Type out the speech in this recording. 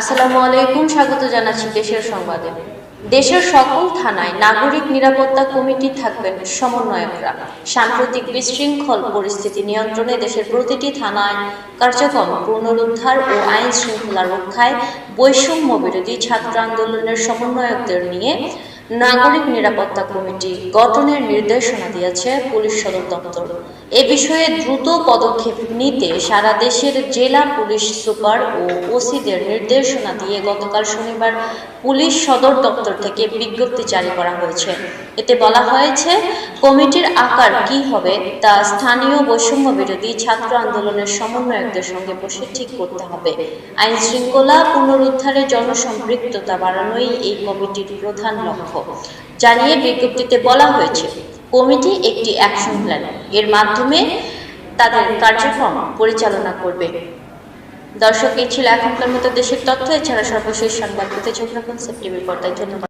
আসসালামু আলাইকুম, স্বাগত জানাচ্ছি দেশের সংবাদে। দেশের সকল থানায় নাগরিক নিরাপত্তা কমিটি থাকবেন সমন্বয়করা। সাম্প্রতিক বিশৃঙ্খল পরিস্থিতি নিয়ন্ত্রণে দেশের প্রতিটি থানায় কার্যক্রম পুনরুদ্ধার ও আইন শৃঙ্খলা রক্ষায় বৈষম্য বিরোধী ছাত্র আন্দোলনের সমন্বয়কদের নিয়ে নাগরিক নিরাপত্তা কমিটি গঠনের নির্দেশনা দিয়েছে পুলিশ সদর দপ্তর। এ বিষয়ে দ্রুত পদক্ষেপ নিতে সারা দেশের জেলা পুলিশ সুপার ও ওসিদের নির্দেশনা দিয়ে গতকাল শনিবার পুলিশ সদর দপ্তর থেকে বিজ্ঞপ্তি জারি করা হয়েছে। এতে বলা হয়েছে, কমিটির আকার কি হবে তা স্থানীয় বৈষম্য বিরোধী ছাত্র আন্দোলনের সমন্বয়কদের সঙ্গে বসে ঠিক করতে হবে। আইন শৃঙ্খলা পুনরুদ্ধারে জনসম্পৃক্ততা বাড়ানোই এই কমিটির প্রধান লক্ষ্য। জানিয়ে বিজ্ঞপ্তিতে বলা হয়েছে, কমিটি একটি অ্যাকশন প্ল্যান এর মাধ্যমে তাদের কার্যক্রম পরিচালনা করবে। দর্শক, এই ছিল এখনকার মতো দেশের তথ্য। এছাড়া সর্বশেষ সংবাদ পেতে চোখ রাখুন। সেপ্টেম্বর পর্দায় ধন্যবাদ।